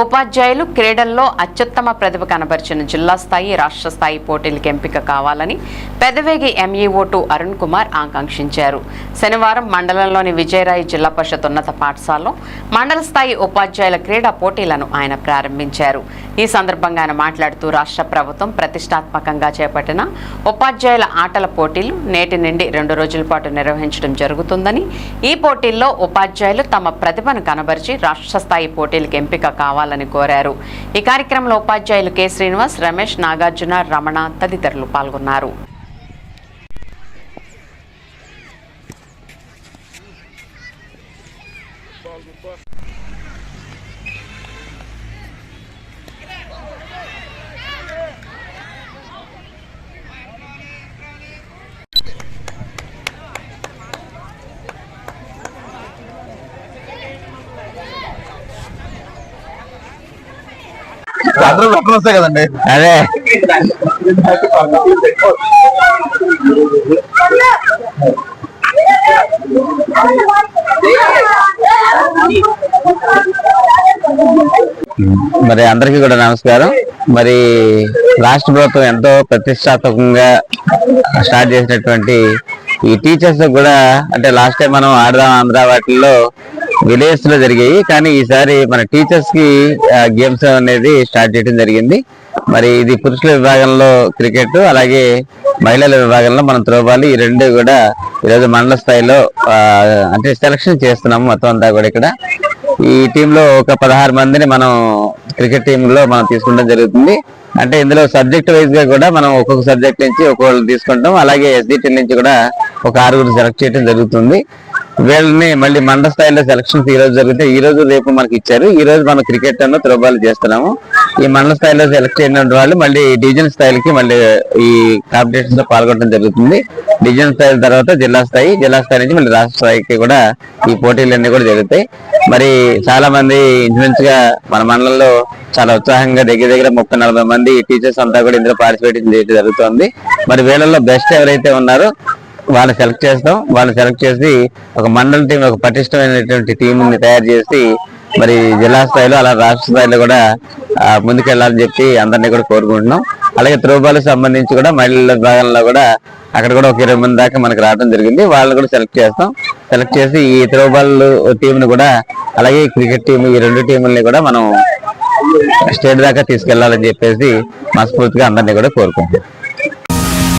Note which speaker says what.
Speaker 1: ఉపాధ్యాయులు క్రీడల్లో అత్యుత్తమ ప్రతిభ కనబరిచిన జిల్లా స్థాయి రాష్ట్ర స్థాయి పోటీలకు ఎంపిక కావాలని పెదవేగి ఎంఈఓ టు అరుణ్ కుమార్ ఆకాంక్షించారు. శనివారం మండలంలోని విజయరాయి జిల్లా పరిషత్ ఉన్నత పాఠశాలలో మండల స్థాయి ఉపాధ్యాయుల క్రీడా పోటీలను ఆయన ప్రారంభించారు. ఈ సందర్భంగా ఆయన మాట్లాడుతూ రాష్ట్ర ప్రభుత్వం ప్రతిష్టాత్మకంగా చేపట్టిన ఉపాధ్యాయుల ఆటల పోటీలు నేటి నుండి రెండు రోజుల పాటు నిర్వహించడం జరుగుతుందని. ఈ పోటీల్లో ఉపాధ్యాయులు తమ ప్రతిభను కనబరిచి రాష్ట్ర స్థాయి పోటీలకు ఎంపిక కావాలని కోరారు. ఈ కార్యక్రమంలో ఉపాధ్యాయులు కె. శ్రీనివాస్ రమేష్ నాగార్జున రమణ తదితరులు పాల్గొన్నారు.
Speaker 2: అందరూ పక్కన వస్తాయి కదండి.
Speaker 3: అదే. మరి అందరికీ కూడా నమస్కారం. మరి రాష్ట్ర ప్రభుత్వం ఎంతో ప్రతిష్టాత్మకంగా స్టార్ట్ చేసినటువంటి ఈ టీచర్స్ కూడా అంటే లాస్ట్ టైం మనం ఆడదాం ఆంధ్ర వాటిల్లో విలేజ్లో జరిగాయి. కానీ ఈసారి మన టీచర్స్కి గేమ్స్ అనేది స్టార్ట్ చేయడం జరిగింది. మరి ఇది పురుషుల విభాగంలో క్రికెట్ అలాగే మహిళల విభాగంలో మనం త్రోబాల్ ఈ రెండు కూడా ఈరోజు మండల స్థాయిలో అంటే సెలక్షన్ చేస్తున్నాము మొత్తం అంతా కూడా ఇక్కడ. ఈ టీంలో ఒక పదహారు మందిని మనం క్రికెట్ టీంలో మనం తీసుకుంటాం జరుగుతుంది. అంటే ఇందులో సబ్జెక్ట్ వైజ్గా కూడా మనం ఒక్కొక్క సబ్జెక్ట్ నుంచి ఒక్కొక్కరు తీసుకుంటాం. అలాగే ఎస్డిటి నుంచి కూడా ఒక ఆరుగురు సెలెక్ట్ చేయడం జరుగుతుంది. వీళ్ళని మళ్ళీ మండల స్థాయిలో సెలక్షన్స్ ఈ రోజు జరిగితే ఈ రోజు రేపు మనకి ఇచ్చారు. ఈ రోజు మనం క్రికెట్ అన్న త్రోబాల్ చేస్తున్నాము. ఈ మండల స్థాయిలో సెలెక్ట్ అయిన వాళ్ళు మళ్ళీ డివిజన్ స్థాయిలకి మళ్ళీ ఈ కాంపిటీషన్స్లో పాల్గొనడం జరుగుతుంది. డివిజన్ స్థాయి తర్వాత జిల్లా స్థాయి జిల్లా స్థాయి నుంచి మళ్ళీ రాష్ట్ర స్థాయికి కూడా ఈ పోటీలన్నీ కూడా జరుగుతాయి. మరి చాలా మంది ఇన్ఫ్లుయెన్స్గా మన మండలంలో చాలా ఉత్సాహంగా దగ్గర దగ్గర ముప్పై నలభై మంది టీచర్స్ అంతా కూడా ఇందులో పార్టిసిపేట్ చేయడం జరుగుతుంది. మరి వీళ్ళలో బెస్ట్ ఎవరైతే ఉన్నారో వాళ్ళని సెలెక్ట్ చేస్తాం. వాళ్ళని సెలెక్ట్ చేసి ఒక మండల టీం ఒక పటిష్టమైనటువంటి టీంని తయారు చేసి మరి జిల్లా స్థాయిలో అలా రాష్ట్ర స్థాయిలో కూడా ముందుకెళ్ళాలని చెప్పి అందరినీ కూడా కోరుకుంటున్నాం. అలాగే త్రోబాల్ సంబంధించి కూడా మహిళల భాగంలో కూడా అక్కడ కూడా ఒక ఇరవై మంది దాకా మనకు రావడం జరిగింది. వాళ్ళని కూడా సెలెక్ట్ చేస్తాం. సెలెక్ట్ చేసి ఈ త్రోబాల్ టీంని కూడా అలాగే క్రికెట్ టీం ఈ రెండు టీముల్ని కూడా మనం స్టేట్ దాకా తీసుకెళ్ళాలని చెప్పేసి మనస్ఫూర్తిగా అందరినీ కూడా కోరుకుంటున్నాం.